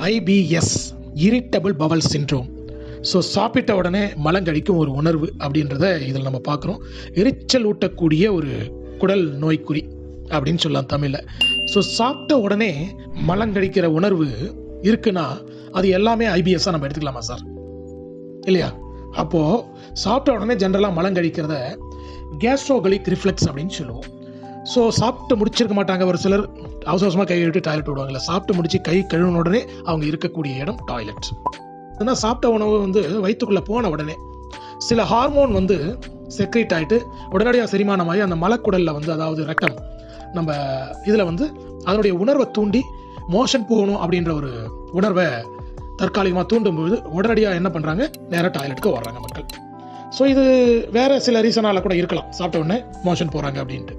IBS irritable bowel syndrome so சாப்பிட்ட உடனே மலங்கடிக்கும் ஒரு உணர்வு அப்படின்றத இதில் நம்ம பார்க்குறோம். எரிச்சல் ஊட்டக்கூடிய ஒரு குடல் நோய்க்குறி அப்படின்னு சொல்லலாம் தமிழில். ஸோ சாப்பிட்ட உடனே மலங்கடிக்கிற உணர்வு இருக்குன்னா அது எல்லாமே ஐபிஎஸ்ஸாக நம்ம எடுத்துக்கலாமா சார்? இல்லையா? அப்போது சாப்பிட்ட உடனே ஜென்ரலாக மலங்கடிக்கிறத கேஸ்ட்ரோகலிக் ரிஃப்ளெக்ஸ் அப்படின்னு சொல்லுவோம். ஸோ சாப்பிட்டு முடிச்சிருக்க மாட்டாங்க ஒரு சிலர். அவசர அவசரமாக கை விட்டு டாய்லெட் விடுவாங்கல்ல. சாப்பிட்டு முடிச்சு கை கழுவின உடனே அவங்க இருக்கக்கூடிய இடம் டாய்லெட் ஏன்னா சாப்பிட்ட உணவு வந்து வயிற்றுக்குள்ளே போன உடனே சில ஹார்மோன் வந்து செக்ரேட் ஆகிட்டு உடனடியாக செரிமானமாகி அந்த மலக்குடலில் வந்து அதாவது ரத்தம் நம்ம இதில் வந்து அதனுடைய உணர்வை தூண்டி மோஷன் போகணும் அப்படின்ற ஒரு உணர்வை தற்காலிகமாக தூண்டும்போது உடனடியாக என்ன பண்ணுறாங்க நேராக டாய்லெட்டுக்கு வர்றாங்க மக்கள். ஸோ இது வேற சில ரீசனால கூட இருக்கலாம். சாப்பிட்ட உடனே மோஷன் போகிறாங்க அப்படின்ட்டு.